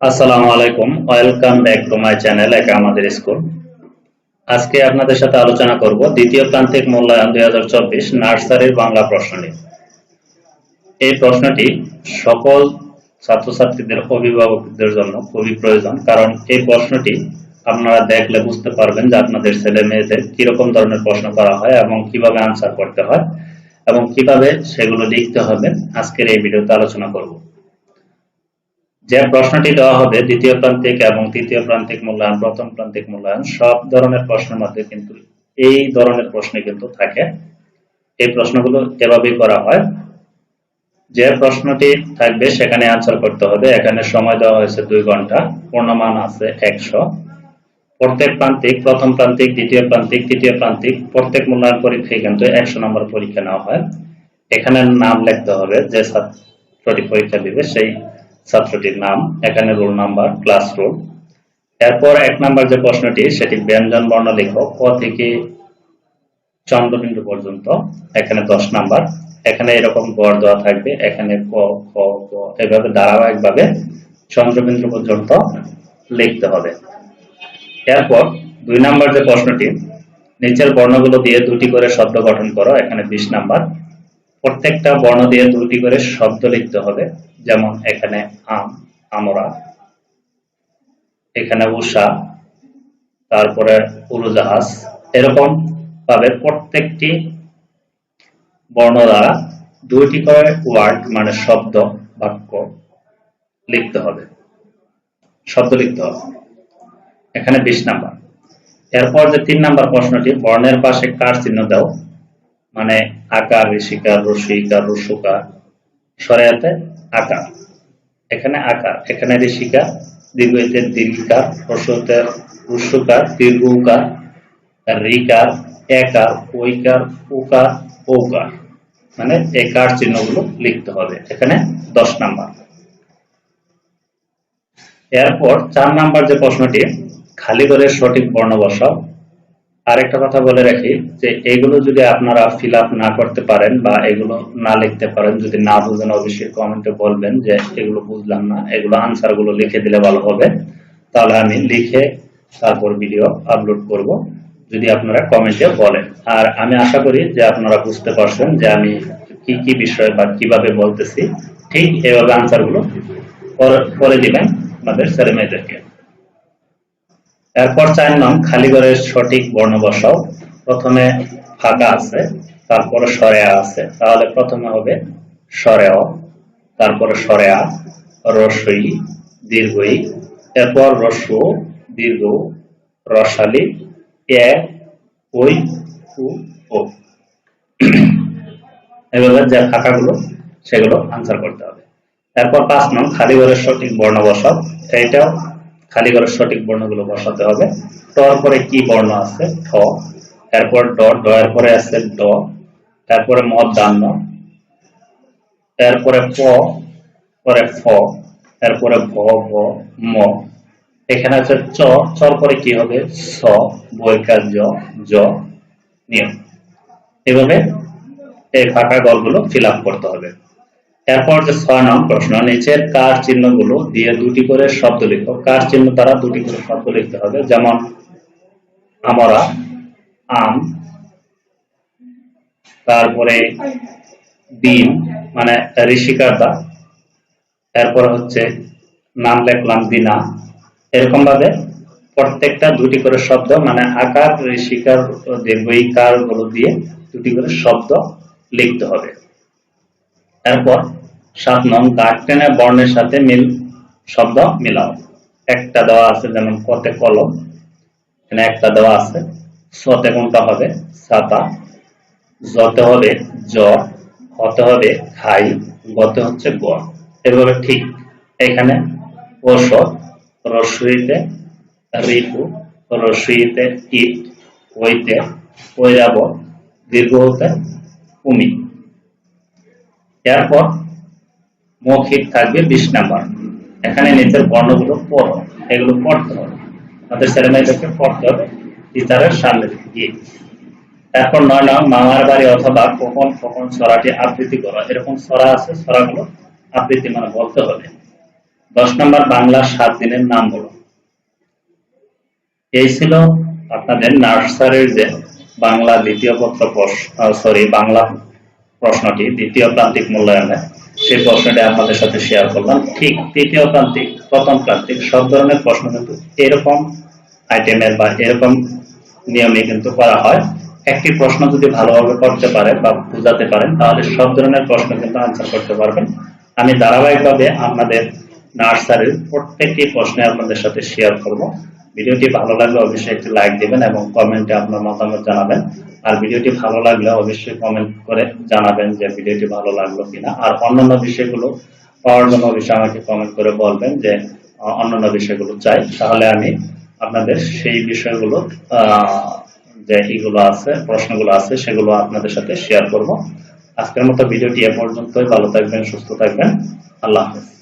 আসসালামু আলাইকুম। Welcome back to my channel একা আমাদের স্কুল। আজকে আপনাদের সাথে আলোচনা করব দ্বিতীয় প্রান্তিক মূল্যায়ন দুই হাজার চব্বিশ নার্সারির বাংলা প্রশ্ন নিয়ে। এই প্রশ্নটি সকল ছাত্রছাত্রীদের, অভিভাবকদের জন্য খুবই প্রয়োজন, কারণ এই প্রশ্নটি আপনারা দেখলে বুঝতে পারবেন যে আপনাদের ছেলে মেয়েদের কীরকম ধরনের প্রশ্ন করা হয় এবং কীভাবে আনসার করতে হয় এবং কীভাবে সেগুলো লিখতে হবে। আজকের এই ভিডিওতে আলোচনা করব। যে প্রশ্নটি দেওয়া হবে, দ্বিতীয় প্রান্তিক এবং তৃতীয় প্রান্তিক মূল্যায়ন, প্রথম প্রান্তিক মূল্যায়ন, সব ধরনের প্রশ্নের মধ্যে কিন্তু এই ধরনের প্রশ্ন কিন্তু থাকে। এই প্রশ্নগুলো এভাবেই করা হয়, যে প্রশ্নটি থাকবে সেখানে আনসার করতে হবে। এখানে সময় দেওয়া হয়েছে দুই ঘণ্টা, পূর্ণমান আছে একশো। প্রত্যেক প্রান্তিক, প্রথম প্রান্তিক, দ্বিতীয় প্রান্তিক, তৃতীয় প্রান্তিক, প্রত্যেক মূল্যায়ন পরীক্ষায় কিন্তু একশো নম্বর পরীক্ষা নেওয়া হয়। এখানে নাম লিখতে হবে যে ছাত্রটি পরীক্ষা দিবে, সেই ছাত্রটির নাম, এখানে রোল নাম্বার ক্লাস রোল এরপর এক নাম্বার যে প্রশ্নটি, সেটি ব্যঞ্জন বর্ণ লেখো ক থেকে চন্দ্রবিন্দু পর্যন্ত, এখানে দশ নাম্বার এখানে এরকম গড় দেওয়া থাকবে, এখানে ক, খ, গ, এভাবে ধারাবাহিকভাবে চন্দ্রবিন্দু পর্যন্ত লিখতে হবে। এরপর দুই নাম্বার যে প্রশ্নটি, নিচের বর্ণগুলো দিয়ে দুটি করে শব্দ গঠন করো, এখানে বিশ নাম্বার প্রত্যেকটা বর্ণ দিয়ে দুটি করে শব্দ লিখতে হবে। যেমন এখানে আম আমরা এখানে উষা তারপরে উড়োজাহাজ এরকম ভাবে প্রত্যেকটি বর্ণ দ্বারা দুইটি করে ওয়ার্ড মানে শব্দ, বাক্য লিখতে হবে। শব্দ লিখতে হবে। এখানে বিশ নাম্বার। এরপর যে তিন নাম্বার প্রশ্নটি, বর্ণের পাশে কার চিহ্ন দাও? মানে আকার, ঋষিকার, রসিকার, রসুকার, সরেয়াতে আকার। এখানে আকার, এখানে ঋষিকা দীর্ঘতে দীর্ঘিকার রসতে রসুকার দীর্ঘকার রিকার একার ওইকার উকার ওকার মানে একার চিহ্নগুলো লিখতে হবে। এখানে দশ নাম্বার। এরপর চার নাম্বার যে প্রশ্নটি খালি করে সঠিক বর্ণ বসাও আরেকটা কথা বলে রাখি যে এগুলো যদি আপনারা ফিল আপ না করতে পারেন বা এগুলো না লিখতে পারেন, যদি না বুঝেন, অবশ্যই কমেন্টে বলবেন যে এগুলো বুঝলাম না, এগুলো আনসারগুলো লিখে দিলে ভালো হবে। তাহলে আমি লিখে তারপর ভিডিও আপলোড করব, যদি আপনারা কমেন্টে বলেন। আর আমি আশা করি যে আপনারা বুঝতে পারছেন যে আমি কি কি বিষয় বা কীভাবে বলতেছি। ঠিক এভাবে আনসারগুলো করে দিবেন আমাদের ছেলে মেয়েদেরকে। এরপর চার নং ঘরের সঠিক বর্ণ বসাও। প্রথমে ফাঁকা আছে, তারপরে সরেয়া আছে। তাহলে প্রথমে হবে সরেও তারপরে সরেয়া, রসই, দীর্ঘই, এরপর রসু দীর্ঘ, রসালি, এ, ওই ও। এভাবে যে ফাঁকাগুলো সেগুলো আনসার করতে হবে। এরপর পাঁচ নং খালি ঘরের সঠিক বর্ণ বসাও। এইটাও খালি ঘরের সঠিক বর্ণগুলো বসাতে হবে। টর পরে কি বর্ণ আছে? ঠ এরপর ড ড পরে আছে ড। তারপরে ম দান্ন এরপরে প, পরে ফ। এরপরে ভ ভ, ম। এখানে আছে চ। চর পরে কি হবে? স বৈকার জ জ নিয়ম। এভাবে এই ফাঁকা গলগুলো ফিল করতে হবে। এরপর যে ছয় নং প্রশ্ন, নিচের কার চিহ্নগুলো দিয়ে দুটি করে শব্দ লিখো। কার চিহ্ন দ্বারা দুটি করে শব্দ লিখতে হবে। যেমন, আমরা, আম, তারপরে দিন মানে ঋষিকার দা, এরপর হচ্ছে নাম লিখলাম দিনা এরকম ভাবে প্রত্যেকটা দুটি করে শব্দ মানে আকার, ঋষিকার দীর্ঘিকারগুলো দিয়ে দুটি করে শব্দ লিখতে হবে। এরপর সাত নং দাগ টেনে বর্ণের সাথে মিল, শব্দ মিলাও। একটা দেওয়া আছে যেমন কতে কলম, এখানে একটা দেওয়া আছে, সতে কোনটা হবে? ছাতা যতে হবে জ, হতে হবে খাই, গতে হচ্ছে গ। এভাবে ঠিক এখানে ওষুধ রসুইতে ঋতু, রসুইতে ইট ওইতে ঐরাব দীর্ঘ হতে উমি। এরপর মৌখিক থাকবে বিশ নাম্বার। এখানে নিচের বর্ণগুলো পড়ো, এগুলো পড়তে হবে। আমাদের ছেলে মেয়েদেরকে পড়তে হবে টিচারের সামনে গিয়ে। এরপর নয় নং মামার বাড়ি অথবা কখন কখন ছড়াটি আবৃত্তি করো। এরকম ছড়া আছে ছড়াগুলো আবৃত্তি মানে বলতে হবে। দশ নম্বর বাংলা সাত দিনের নাম বলো। এই ছিল আপনাদের নার্সারির যে বাংলা দ্বিতীয় পত্র সরি বাংলা প্রশ্নটি, দ্বিতীয় প্রান্তিক মূল্যায়নে। সেই প্রশ্নটি আপনাদের সাথে শেয়ার করলাম। ঠিক তৃতীয় প্রান্তিক, প্রথম প্রান্তিক, সব ধরনের প্রশ্ন কিন্তু এরকম আইটেমের বা এরকম নিয়মে কিন্তু করা হয়। একটি প্রশ্ন যদি ভালোভাবে করতে পারেন বা বোঝাতে পারেন, তাহলে সব ধরনের প্রশ্ন কিন্তু আনসার করতে পারবেন। আমি ধারাবাহিকভাবে আপনাদের নার্সারির প্রত্যেকটি প্রশ্নে আপনাদের সাথে শেয়ার করব। ভিডিওটি ভালো লাগলে অবশ্যই একটি লাইক দিবেন এবং কমেন্টে আপনার মতামত জানাবেন। আর ভিডিওটি ভালো লাগলে অবশ্যই কমেন্ট করে জানাবেন যে ভিডিওটি ভালো লাগল কিনা। আর অন্যান্য বিষয়গুলো পাওয়ার জন্য অবশ্যই আমাকে কমেন্ট করে বলবেন যে অন্যান্য বিষয়গুলো চাই। তাহলে আমি আপনাদের সেই বিষয়গুলো যে এগুলো আছে, প্রশ্নগুলো আছে, সেগুলো আপনাদের সাথে শেয়ার করব। আজকের মতো ভিডিওটি এ পর্যন্তই। ভালো থাকবেন, সুস্থ থাকবেন। আল্লাহ হাফেজ।